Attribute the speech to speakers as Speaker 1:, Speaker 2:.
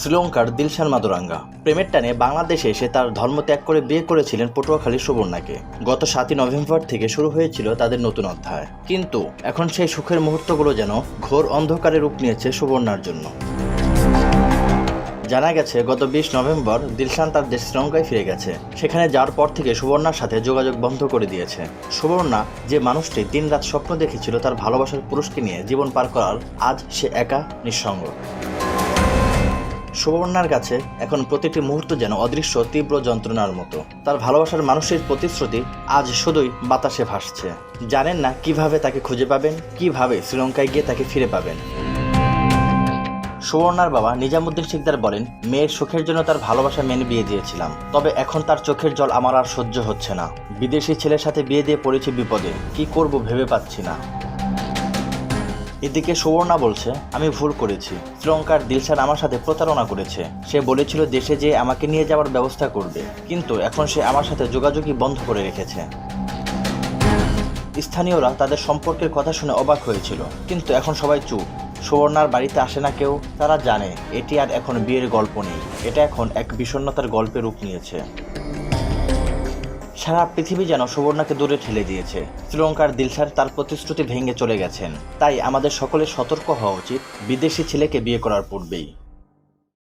Speaker 1: শ্রীলঙ্কার দিলশান মাদুরাঙ্গা। প্রেমের টানে বাংলাদেশে এসে তার ধর্ম ত্যাগ করে বিয়ে করেছিলেন পটুয়াখালী সুবর্ণাকে। গত সাতই নভেম্বর থেকে শুরু হয়েছিল তাদের নতুন অধ্যায়। কিন্তু এখন সেই সুখের মুহূর্তগুলো যেন ঘোর অন্ধকারে রূপ নিয়েছে সুবর্ণার জন্য। জানা গেছে, গত বিশ নভেম্বর দিলশান তার দেশ শ্রীলঙ্কায় ফিরে গেছে। সেখানে যাওয়ার পর থেকে সুবর্ণার সাথে যোগাযোগ বন্ধ করে দিয়েছে। সুবর্ণা যে মানুষটি দিনরাত স্বপ্ন দেখেছিল তার ভালোবাসার পুরুষকে নিয়ে জীবন পার করার, আজ সে একা, নিঃসঙ্গ। সুবর্ণার কাছে এখন প্রতিটি মুহূর্ত যেন অদৃশ্য, তীব্র যন্ত্রণার মতো। তার ভালোবাসার মানুষের প্রতিশ্রুতি আজ শুধুই বাতাসে ভাসছে। জানেন না কীভাবে তাকে খুঁজে পাবেন, কীভাবে শ্রীলঙ্কায় গিয়ে তাকে ফিরে পাবেন। সুবর্ণার বাবা নিজামুদ্দিন শিকদার বলেন, মেয়ের সুখের জন্য তার ভালোবাসা মেনে বিয়ে দিয়েছিলাম। তবে এখন তার চোখের জল আমার আর সহ্য হচ্ছে না। বিদেশি ছেলের সাথে বিয়ে দিয়ে পড়েছি বিপদে। কি করব ভেবে পাচ্ছি না। এদিকে সুবর্ণা বলছে, আমি ভুল করেছি। শ্রীলঙ্কার দিলশান আমার সাথে প্রতারণা করেছে। সে বলেছিল দেশে যে আমাকে নিয়ে যাওয়ার ব্যবস্থা করবে। কিন্তু এখন সে আমার সাথে যোগাযোগই বন্ধ করে রেখেছে। স্থানীয়রা তাদের সম্পর্কের কথা শুনে অবাক হয়েছিল। কিন্তু এখন সবাই চুপ। সুবর্ণার বাড়িতে আসে না কেউ, তারা জানে, এটি আর এখন বিয়ের গল্প নেই। এটা এখন এক বিষণ্ণতার গল্পে রূপ নিয়েছে। সারা পৃথিবী যেন সুবর্ণাকে দূরে ঠেলে দিয়েছে। শ্রীলঙ্কার দিলশার তার প্রতিশ্রুতি ভেঙে চলে গেছেন। তাই আমাদের সকলে সতর্ক হওয়া উচিত বিদেশি ছেলেকে বিয়ে করার পূর্বেই।